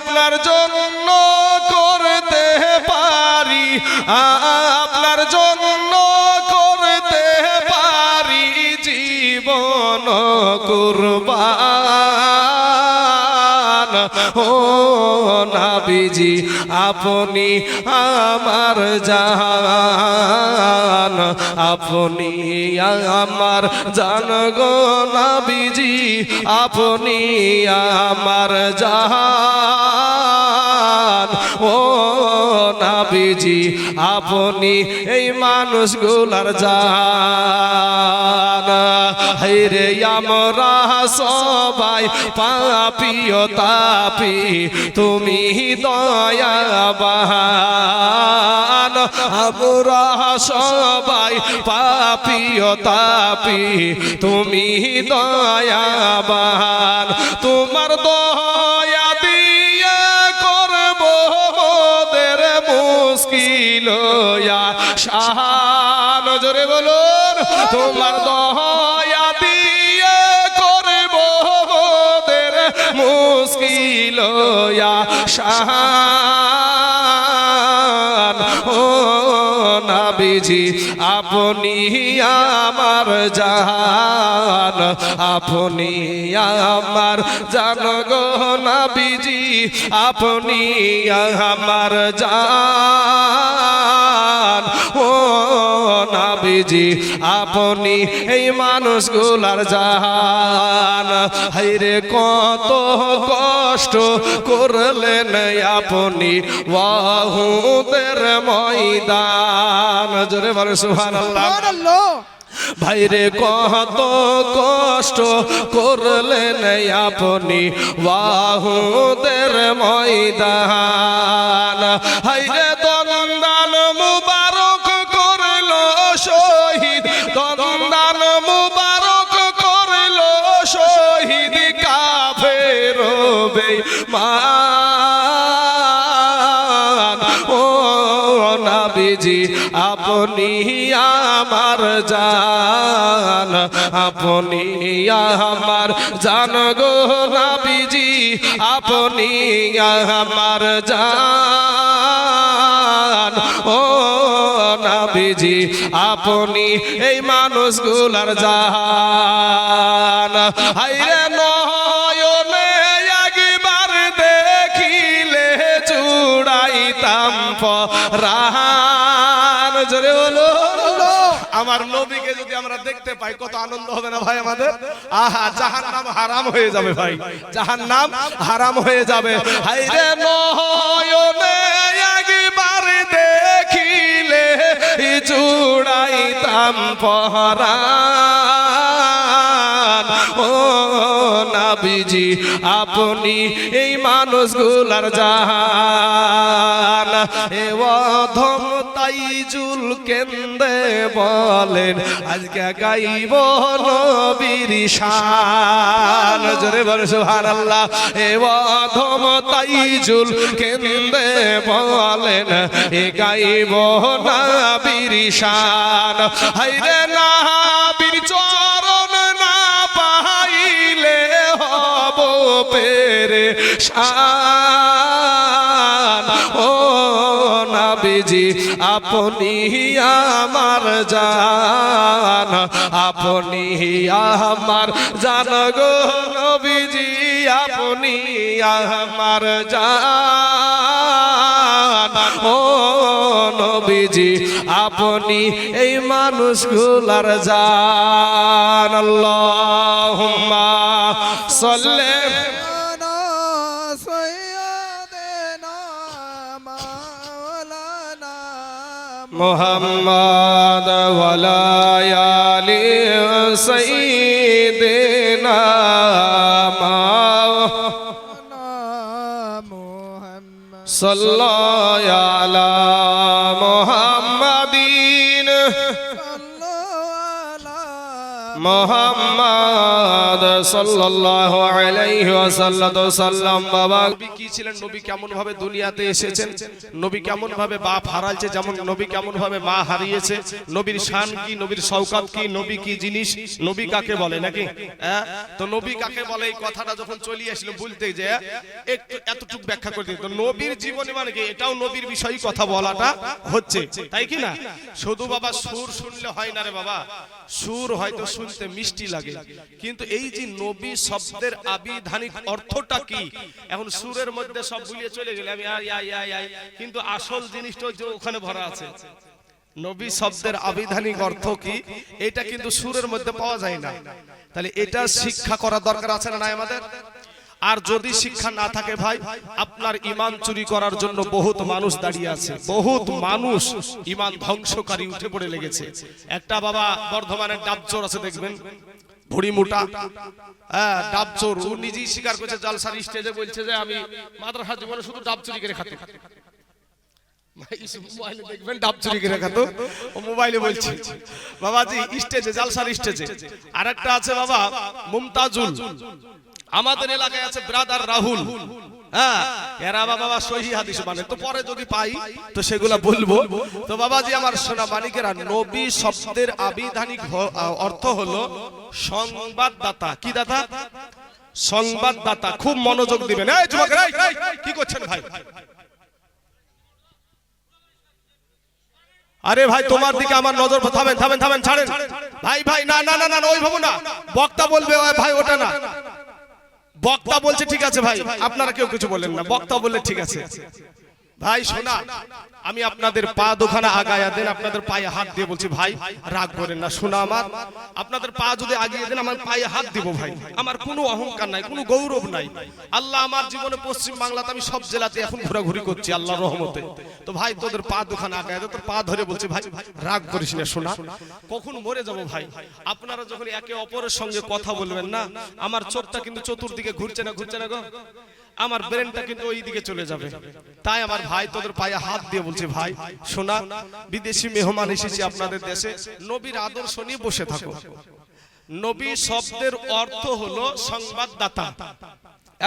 আপনার জন্য করতে পারি। আপনার জন্য করতে পারি জীবন কুরবান। ও নাবিজি আপনি আমার জান আপনি আমার জান গো নাবিজি আপনি আমার জান ও নাবিজি, আপনি এই মানুষগুলার জান। হাইরে আমরা সবাই পাপিও তাপি, তুমি দয়াবান। আমরা সবাই পাপিও তাপি, তুমি দয়াবান। তোমার দয়া শাহান জোরে বলুন, তোমার দয়া দিয়ে করব মোদের মুশকিল শাহান ও নাবিজি, আপনি আমার জান আপনি আমার জান গো নাবিজি, আপনি আমার জান নাবিজি আপনি এই মানুষগুলার জান হাইরে কত কষ্ট করলেন আপনি ওয়াহুদের ময়দান। জোরে বলে সুবহানাল্লাহ। সুবহানাল্লাহ। ভাইরে কত কষ্ট করলেন আপনি ওয়াহুদের ময়দান। হাইরে দন্দান নাবিজি আপনি আমার জান, আপনি আমার জান গো নাবিজি, আপনি আমার জান। ও নাবিজি, আপনি এই মানুষগুলার জান। হাইরে জোরে বলো। আমার নবীকে যদি আমরা দেখতে পাই, কত আনন্দ হবে না ভাই আমাদের? আহা জাহান নাম হারাম হয়ে যাবে ভাই। জাহান নাম হারাম হয়ে যাবে। হাইরে নয়নে একবার দেখিলে, চুড়াইতাম পহরান নাবিজি আপনি এই মানুষগুলার জাহান। এ অধম কেন্দ্রে বলেন, আজকে গাইব নবীর শান। জোরে বলে সুবহানাল্লাহ। এ অধম কেন্দ্রে বলেন, এ গাইব নবীর শান। হাইরে নাবির চরণ পেরে শান। ও নাবিজি, আপনি আমার জান। আপনি আমার জান গো নবীজি, আপনি আমার জান। ও নবীজি, আপনি এই মানুষগুলার জান। আল্লাহুম্মা সাল্লি মোহাম্মদ ওয়ালায়ালি মুহাম্মদ সাল্লাল্লাহু আলা মুহাম্মাদিন। মোহাম্মদ সাল্লাল্লাহু হ্যাঁ? এতটুকু তো নবীর জীবনে মানে এটাও নবীর বিষয়ে কথা বলাটা হচ্ছে। তাই কি না? শুধু বাবা সুর শুনলে হয় না রে বাবা। সুর হয়তো শুনতে মিষ্টি লাগে। কিন্তু এই যে নবী শব্দের আবিধানিক অর্থটা কি? এখন সুরের মধ্যে সব ভুলিয়ে চলে গেলে আমি আই আই আই আই কিন্তু আসল জিনিসটা যে ওখানে ভরা আছে। নবী শব্দের আবিধানিক অর্থ কি? এটা কিন্তু সুরের মধ্যে পাওয়া যায় না। তাহলে এটা শিক্ষা করা দরকার আছে না আমাদের? আর যদি শিক্ষা না থাকে ভাই, আপনার ইমান চুরি করার জন্য বহুত মানুষ দাঁড়িয়ে আছে। বহুত মানুষ ইমান ধ্বংসকারী উঠে পড়ে লেগেছে। একটা বাবা বর্ধমানের ডাবচোর আছে, দেখবেন? ভুড়ি মোটা হ্যাঁ ডাবচোর। ও নিজেই স্বীকার করছে, জালসার স্টেজে বলছে যে আমি মাদ্রাসা জীবনে শুধু ডাব চুরি করে খাতে। মোবাইলে ডাব চুরি স্টেজে আছে বাবা, মুমতাজুল। আমাদের এলাকায় আছে ব্রাদার রাহুল। হ্যাঁ এরা মানে। বলব। তো বাবাজি আমার সোনা নবী আবিধানিক অর্থ সংবাদদাতা। কি দাতা সংবাদদাতা। খুব মনোযোগ দিবেন। কি করছেন ভাই? আরে ভাই, তোমার দিকে আমার নজর থামেন থামেন থামেন, ছাড়েন। ভাই ভাই, না না না না, ওই ভাবো না। বক্তা বলবে ভাই, ওটা না। বক্তা বলছে ঠিক আছে ভাই। আপনারা কেউ কিছু বলেন না। বক্তা বললে ঠিক আছে। ভাই শোনা আমি আপনাদের পা দুখানা আগায়া দেন আপনাদের পায়ে হাত দিয়ে বলছি ভাই রাগ করেন না শোনা আমার। আপনাদের পা যদি আগিয়ে দেন আমার পায়ে হাত দিব ভাই। আমার কোনো অহংকার নাই কোনো গৌরব নাই। আল্লাহ আমার জীবনে পশ্চিম বাংলাতে আমি সব জেলাতে এখন ঘোরাঘুরি করছি আল্লাহর রহমতে। তো ভাই তোদের পা দুখানা আগায় দে, তোর পা ধরে বলছি ভাই রাগ করিস না শোনা। কখন মরে যাব ভাই? আপনারা যখন একে অপরের সঙ্গে কথা বলবেন না আমার চোখটা কিন্তু চতুর্দিকে ঘুরছে না ঘুরছে না গো। আমার ব্রেনটা কিন্তু ওই দিকে চলে যাবে। তাই আমার ভাই তোদের পায়ে হাত দিয়ে বলছে ভাই শোনা বিদেশি মেহমান এসেছে আপনাদের দেশে নবীর আদর্শ নিয়ে বসে থাকো। নবী শব্দের অর্থ হলো সংবাদদাতা।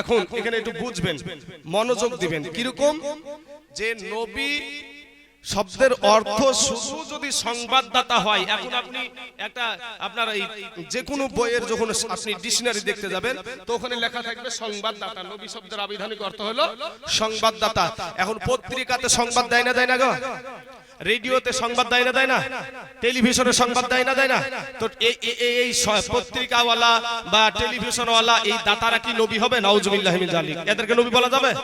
এখন এখানে একটু বুঝবেন মনোযোগ দিবেন কীরকম? যে নবী শব্দের অর্থ শুধু যদি সংবাদদাতা হয় এখন আপনি একটা আপনার এই যে কোনো বইয়ের যখন আপনি ডিকশনারি দেখতে যাবেন তো ওখানে লেখা থাকবে সংবাদদাতা নবী শব্দের আবিধানিক অর্থ হলো সংবাদদাতা। এখন পত্রিকাতে সংবাদ দেয় না দেয় না গো? রেডিওতে সংবাদ দেয় না দেয় না। টেলিভিশনে সংবাদ দেয় না দেয় না। তো এই, এই- পত্রিকাওয়ালা বা টেলিভিশনওয়ালা এই দাতারা কি নবী হবে? নাউজুবিল্লাহ জালিক। এদেরকে নবী বলা যাবে?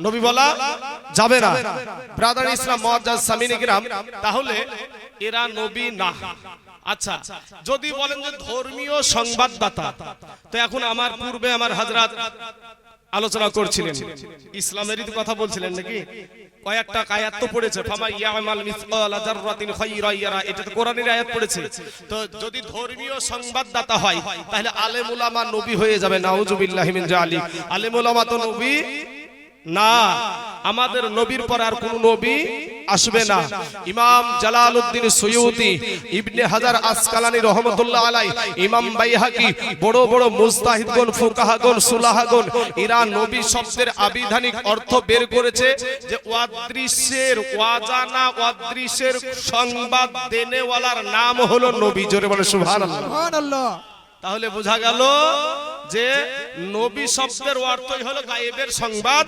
নবী বলা যাবে না। ব্রাদার ইসলাম মুআজ্জাজ সামিনী কিরাম তাহলে এরা নবী না। আচ্ছা যদি বলেন যে ধর্মীয় সংবাদদাতা, তো এখন আমার পূর্বে আমার হাজরাত আলোচনা করছিলেন। ইসলামেরই তো কথা বলছিলেন নাকি? কয়েকটা আয়াত তো পড়েছে, ফামা ইয়ামাল মিসকালা যাররাতিন খায়রা এটা তো কোরআনের আয়াত পড়েছে। তো যদি ধর্মীয় সংবাদদাতা হয়, তাহলে আলেম উলামা নবী হয়ে যাবে নাউজুবিল্লাহি মিন জালিক। আলেম উলামা তো নবী না আমাদের নবীর পর আর কোন নবী আসবে না। ইমাম জালালউদ্দিন সুয়ুতি ইবনে হাজার আসকালানি রহমতুল্লাহ আলাই ইমাম বাইহাকি বড় বড় মুস্তাহিদগণ ফুকাহাগণ সুলাহাগণ এরা নবী শব্দের আবিধানিক অর্থ বের করেছে যে ওয়াদৃশ্যের ওয়াজানা ওয়াদৃশ্যের সংবাদ দেনেওয়ালার নাম হলো নবী। জোরে বলে সুবহানাল্লাহ। সুবহানাল্লাহ। তাহলে বোঝা গেল যে নবী শব্দের অর্থই হলো গায়েবের সংবাদ,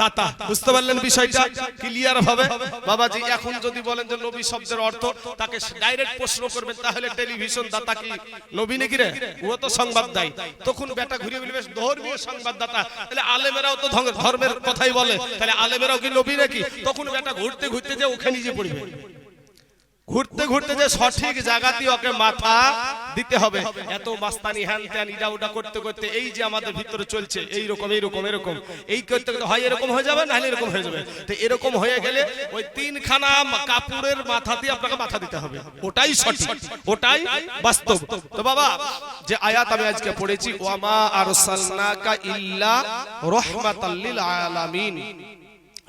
দাতা। বুঝতে পারলেন বিষয়টা? ক্লিয়ার ভাবে? বাবাজি, এখন যদি বলেন যে নবী শব্দের অর্থ, তাকে ডাইরেক্ট প্রশ্ন করবেন, তাহলে টেলিভিশন দাতা কি? নবী নাকি রে? ও তো সংবাদ দেয় তখন বেটা ঘুরে বলবে ধর্মীয় সংবাদদাতা তাহলে আলেমেরাও তো ধর্মের কথাই বলে। তাহলে আলেমেরাও কি নবী নাকি? তখন বেটা ঘুরতে ঘুরতে যে ওখানে যে পড়বে। ঘুরতে ঘুরতে যে সঠিক জায়গাতে ওকে মাথা দিতে হবে। এত মাস্তানি হ্যান ত্যান ইডা উডা করতে করতে এই যে আমাদের ভিতরে চলছে এই রকম এরকম এরকম এই করতে করতে হয় এরকম হয়ে যাবে না এরকম হয়ে যাবে। তো এরকম হয়ে গেলে ওই তিনখানা কাপড়ের মাথা দিয়ে আপনাকে মাথা দিতে হবে। ওটাই সঠিক, ওটাই বাস্তব। তো বাবা, যে আয়াত আমি আজকে পড়েছি ওয়ামা আরসালনাকা ইল্লা রাহমাতাল লিল আলামিন।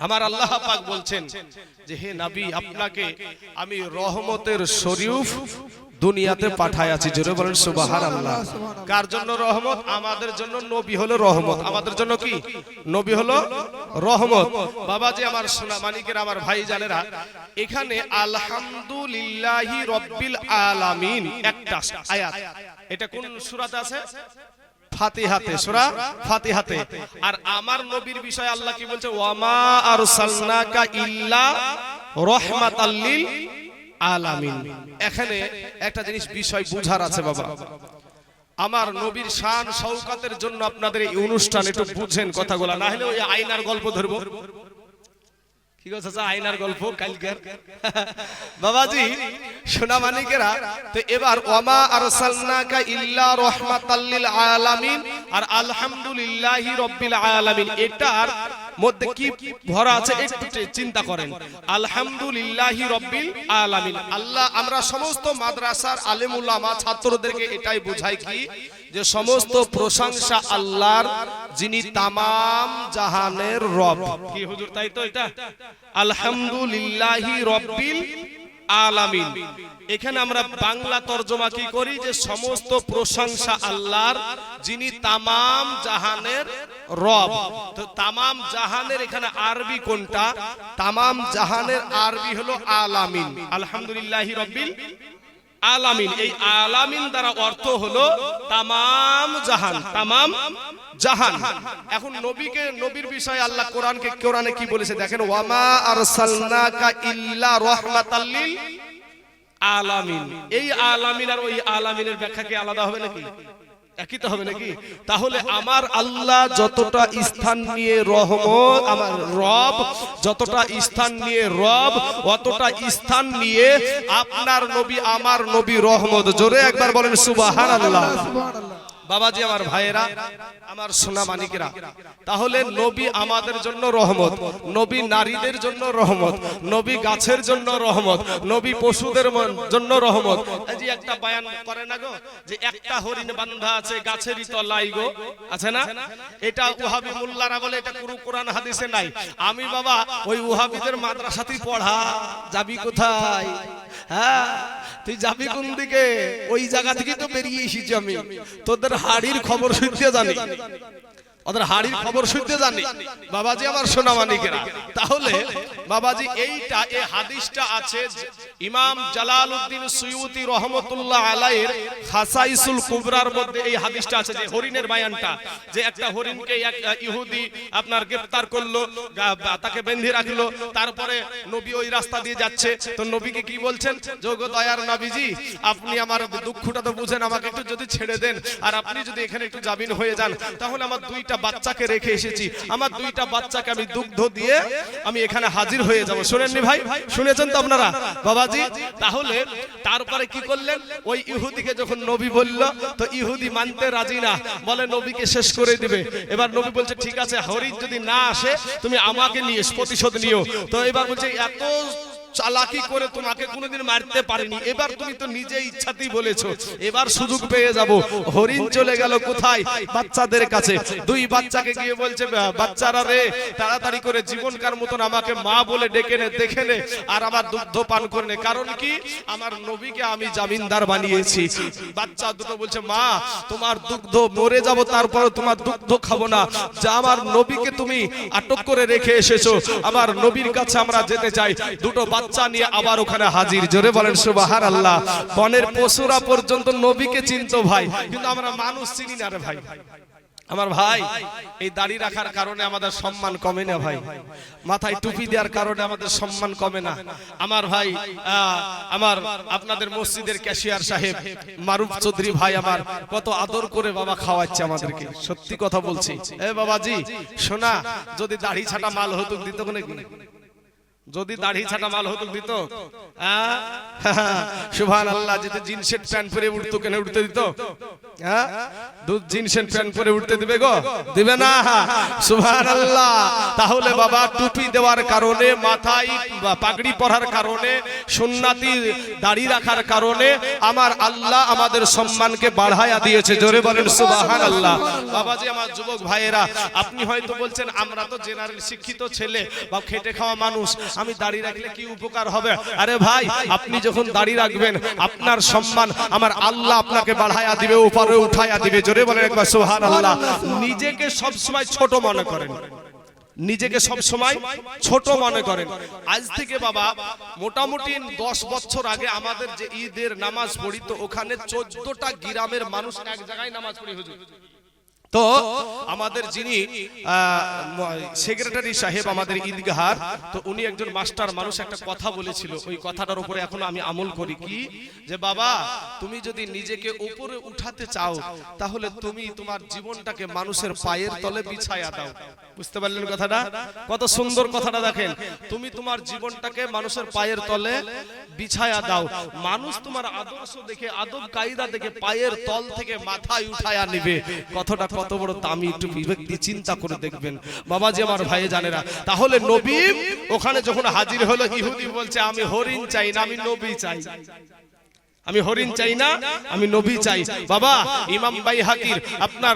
আমার আল্লাহ পাক বলছেন যে, হে নবী, আপনাকে আমি রহমতের শরীফ দুনিয়াতে পাঠায় আছি। জোরে বলেন সুবাহান আল্লাহ কার জন্য রহমত? আমাদের জন্য নবী হলো রহমত। আমাদের জন্য কি? নবী হলো রহমত। বাবা বাবাজি, আমার সোনা মানিকের, আমার ভাই জানেরা এখানে আলহামদুলিল্লাহি রব্বিল আলামিন একটা আয়াত। এটা কোন সূরাতে আছে? ফাতিহাতে সূরা ফাতিহাতে। আর আমার নবীর বিষয়ে আল্লাহ কি বলছে? ওয়ামা আরসালনাকা ইল্লা রাহমাতাল লিল আলামিন। এখানে একটা জিনিস বিষয় বুঝার আছে বাবা। আমার নবীর শান সৌকাতের জন্য আপনাদের এই অনুষ্ঠান একটু বুঝেন কথাগুলো না হলে ওই আয়নার গল্প ধরবো। কি চাচা, আয়নার গল্প কালকের? বাবাজি মানিকেরা, তো এবার ইল্লা আলামিন আর আলহামদুলিল্লাহি আলামিন। এটার মধ্যে কি ভরা আছে একটু চিন্তা করেন। আলহামদুলিল্লাহি রাব্বিল আলামিন। আল্লাহ, আমরা সমস্ত মাদ্রাসার আলেম ছাত্রদেরকে এটাই বোঝাই কি যে সমস্ত প্রশংসা আল্লাহর, যিনি তামাম জাহানের রব। কি হুজুর, তাই তো এটা? আলহামদুলিল্লাহি রব্বিল আলামিন। এখানে আমরা বাংলা তর্জমা কি করি? যে সমস্ত প্রশংসা আল্লাহর, যিনি তামাম জাহানের রব। তো তামাম জাহানের এখানে আরবি কোনটা? তামাম জাহানের আরবি হলো আলামিন। আলহামদুলিল্লাহি রব্বিল আলামিন, এই আলামিন দ্বারা অর্থ হলো তাম জাহান, তামাম জাহান। এখন নবীকে, নবীর বিষয়ে আল্লাহ কোরআনকে, কোরআনে কি বলেছে দেখেন? ওয়ামা আরসালনাকা ইল্লা রাহমাতাল আলামিন। এই আলামিন আর ওই আলামিনের ব্যাখ্যা কি আলাদা হবে নাকি? একই তো হবে নাকি? তাহলে আমার আল্লাহ যতটা স্থান নিয়ে রহমত আমার রব যতটা স্থান নিয়ে রব অতটা স্থান নিয়ে আপনার নবী আমার নবী রহমত। জোরে একবার বলেন সুবহানাল্লাহ। সুবহানাল্লাহ। বাবাজি আমার ভাইয়েরা আমার সোনা মানিকেরা তাহলে নবী আমাদের জন্য রহমত নবী নারীদের জন্য রহমত নবী গাছের জন্য রহমত নবী পশুদের জন্য রহমত। যে একটা বায়ান করে না গো যে একটা হরিণ বান্ধা আছে গাছেরই তলাই গো। আছে না? এটা উহাবি মোল্লারা বলে এটা পুরো কোরআন হাদিসে নাই। আমি বাবা ওই উহাবিদের মাদ্রাসাতেই পড়া। যাবি কোথায়? হ্যাঁ? তুই যাবি কোন দিকে? ওই জায়গা থেকে তো বেরিয়ে এসেছি আমি। তোদের হাড়ির খবর শুনতে জানি। ওদের হাড়ির খবর শুনতে জানি। বাবাজি আমার সোনা মানিকেরা তাহলে বাবাজি এইটা এই হাদিসটা আছে ইমাম জালালউদ্দিন সুয়ুতি রহমতুল্লাহ আলাইয়ের খাসাইসুল কুবরার মধ্যে এই হাদিসটা আছে যে হরিণের বায়ানটা, যে একটা হরিণকে এক ইহুদি আপনার গ্রেফতার করল তাকে বেঁধে রাখল, তারপরে নবী ওই রাস্তা দিয়ে যাচ্ছে। তো নবীকে কি বলছেন? যোগ দয়ার নবীজি, আপনি আমার দুঃখটা তো বুঝেন, আমাকে একটু যদি ছেড়ে দেন, আর আপনি যদি এখানে একটু জামিন হয়ে যান, তাহলে আমার দুইটা বাচ্চাকে রেখে এসেছি। আমার দুইটা বাচ্চাকে আমি দুগ্ধ দিয়ে আমি এখানে হাজির হয়ে যাব। শুনেননি ভাই? শুনেছেন তো আপনারা? বাবাজি, তাহলে তারপরে কি করলেন? ওই ইহুদিকে যখন নবী বলল, তো ইহুদি মানতে রাজি না? বলে, নবীকে শেষ করে দিবে। এবার নবী বলছে, ঠিক আছে, হরিণ যদি না আসে, তুমি আমাকে নিয়ে প্রতিশোধ নিও। তো এবার বলছে, এত চালাকি করে তোমাকে কোনোদিন মারতে পারিনি। এবার তুমি তো নিজে ইচ্ছাতেই বলেছ। এবার সুযোগ পেয়ে যাব। হরিণ চলে গেল কোথায়? বাচ্চাদের কাছে। দুই বাচ্চাকে গিয়ে বলছে বাচ্চারা রে, তাড়াতাড়ি করে জীবনকার মতন আমাকে মা বলে ডেকে নে, দেখে নে আর আমার দুগ্ধ পান করে নে। কারণ কি? আমার নবীকে আমি জামিনদার বানিয়েছি। বাচ্চা দুটো বলছে, মা, তোমার দুগ্ধ মরে যাব তারপর তোমার দুগ্ধ খাব না। যা আমার নবীকে তুমি আটক করে রেখে এসেছ। আমার নবীর কাছে আমরা যেতে চাই। দুটো বাচ্চা নিয়ে আবার ওখানে হাজির। জোরে বলেন সুবাহার আল্লাহ বনের পশুরা পর্যন্ত নবীকে চিনতো ভাই, কিন্তু আমরা মানুষ চিনি না রে ভাই। আমার ভাই, এই দাড়ি রাখার কারণে আমাদের সম্মান কমে না ভাই। মাথায় টুপি দেওয়ার কারণে আমাদের সম্মান কমে না। আমার ভাই আমার আপনাদের মসজিদের ক্যাশিয়ার সাহেব, মারুফ চৌধুরী ভাই আমার, কত আদর করে বাবা খাওয়াচ্ছে আমাদেরকে। সত্যি কথা বলছি। এ বাবাজি, শোনা, যদি দাড়ি ছাটা মাল হতো দিত নাকি? যদি দাড়ি ছাটা মাল হতো দিত। সুভান আল্লাহ যেতে জিন্সের প্যান্ট পরে উঠতো কেন উঠতে দিত? হ্যাঁ? তাহলে বাবা, টুপি দেওয়ার কারণে, মাথায় পাগড়ি পরার কারণে, সুন্নাতি দাড়ি রাখার কারণে আমার আল্লাহ আমাদের সম্মানকে বাড়ায়া দিয়েছে। জোরে বলেন সুবহান আল্লাহ আমার যুবক ভাইয়েরা, আপনি হয়তো বলছেন, আমরা তো জেনারেল শিক্ষিত ছেলে বা খেটে খাওয়া মানুষ, আমি দাড়ি রাখলে কি উপকার হবে? আরে ভাই, আপনি যখন দাড়ি রাখবেন, আপনার সম্মান আমার আল্লাহ আপনাকে বাড়ায়া দিবে উপরে উঠায়া দিবে। জোরে বলেন একবার সোহান আল্লাহ নিজেকে সব সময় ছোট মনে করেন। নিজেকে সব সময় ছোট মনে করেন। আজ থেকে বাবা মোটামুটি দশ বছর আগে আমাদের যে ঈদের নামাজ পড়ি তো ওখানে চোদ্দটা গ্রামের মানুষ এক জায়গায় নামাজ পড়ি হুজুর। তো আমাদের যিনি সেক্রেটারি সাহেব আমাদের ঈদগাহার, তো উনি একজন মাস্টার মানুষ, একটা কথা বলেছিল। ওই কথাটার উপরে এখন আমি আমল করি। কি? যে বাবা, তুমি যদি নিজেকে উপরে উঠাতে চাও, তাহলে তুমি তোমার জীবনটাকে মানুষের পায়ের তলে বিছায়া দাও। বুঝতে পারলেন কথাটা? কত সুন্দর কথাটা দেখেন। তুমি তোমার জীবনটাকে মানুষের পায়ের তলে বিছায়া দাও। মানুষ তোমার আদর্শ দেখে আদব কায়দা দেখে পায়ের তল থেকে মাথায় উঠায়া নিবে। কথাটা কত বড় দামি একটু বিবেক দিয়ে চিন্তা করে দেখবেন। বাবা যে আমার ভাইয়ে জানে না তাহলে নবী ওখানে যখন হাজির হলো ইহুদি বলছে আমি হরিণ চাই না আমি নবী চাই। আমি হরিণ চাই না, আমি নবী চাই। বাবা, ইমাম বাইহাকির আপনার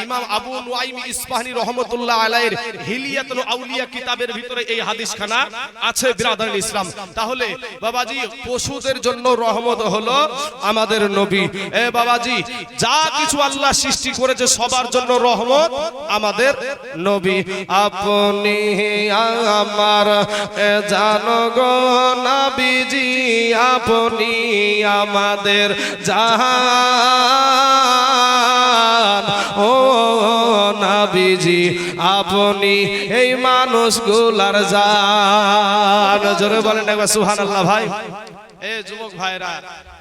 ইমাম আবু নুআইম ইসফাহানি রহমতুল্লাহ আলাইহির হিলিয়াতুল আউলিয়া কিতাবের ভিতরে এই হাদিসখানা আছে বিরাদরুল ইসলাম। তাহলে বাবাজি, পশুদের জন্য রহমত হলো আমাদের নবী। এ বাবাজি, যা কিছু আল্লাহ সৃষ্টি করেছে সবার জন্য রহমত আমাদের নবী। আপনি আমার জানো গো নবীজি, আপনি আমাদের জাহান। ও নাবিজি আপনি এই মানুষগুলার জান। জোরে বলেন একবার সুবহানাল্লাহ ভাই। এ যুবক ভাইরা,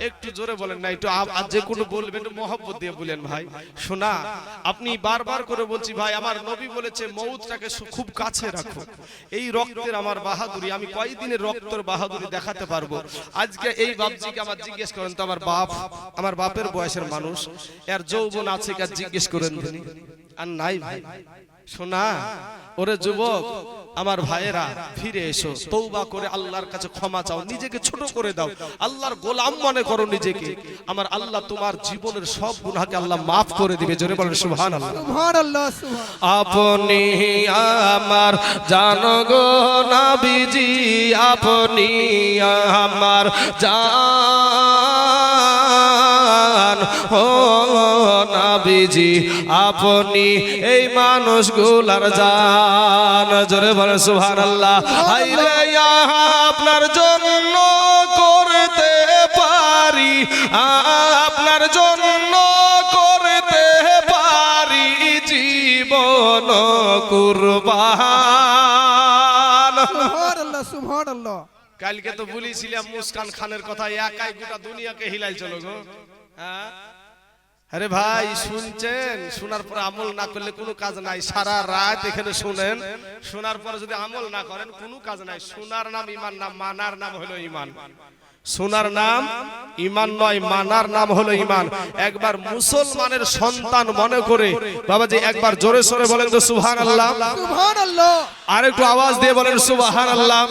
একটু জোরে বলেন না, একটু আর যে কোনো বলবেন, একটু মহব্বত দিয়ে বলেন ভাই। শোনা, আপনি বারবার করে বলছি ভাই, আমার নবী বলেছে, মৌতটাকে খুব কাছে রাখো। এই রক্তের আমার বাহাদুরি, আমি কয়দিনের রক্তের বাহাদুরি দেখাতে পারব? আজকে এই বাপজিকে আমার জিজ্ঞেস করেন, তো আমার বাপ, আমার বাপের বয়সের মানুষ, এর যৌবন আছে কি আর জিজ্ঞেস করেন আর নাই ভাই। শোনা, ওরে যুবক আমার ভাইয়েরা ফিরে এসো তৌবা করে আল্লাহর কাছে ক্ষমা চাও নিজেকে ছোট করে দাও। আল্লাহর গোলাম মনে করো নিজেকে। আমার আল্লাহ তোমার জীবনের সব গুনাহকে আল্লাহ মাফ করে দিবে। জোরে বলেন সুবহানাল্লাহ। সুবহানাল্লাহ আপনি আমার জানগো নাবিজি আপনি আমার জান। ও নাবিজি আপনি এই মানুষগুলার জান। জোরে বলে সুহান আল্লাহ আপনার জন্য করতে পারি। আপনার জন্য করতে পারি জীবন কুরবান। সুবহানাল্লাহ সুবহানাল্লাহ। কালকে তো বলেছিলাম মুস্কান খানের কথা একাই গোটা দুনিয়াকে হিলাই চলো গো। হ্যাঁ? আরে ভাই শুনছেন? শোনার পরে আমল না করলে কোনো কাজ নাই। সারা রাত এখানে শুনেন। শোনার পরে যদি আমল না করেন কোনো কাজ নাই। শোনার নাম ইমান নাম মানার নাম হলো ইমান। শোনার নাম ইমান নয় মানার নাম হলো ইমান। একবার মুসলমানের সন্তান মনে করে বাবা যে একবার জোরে সোরে বলেন তো সুবহান আল্লাহ আর একটু আওয়াজ দিয়ে বলেন সুবহান আল্লাহ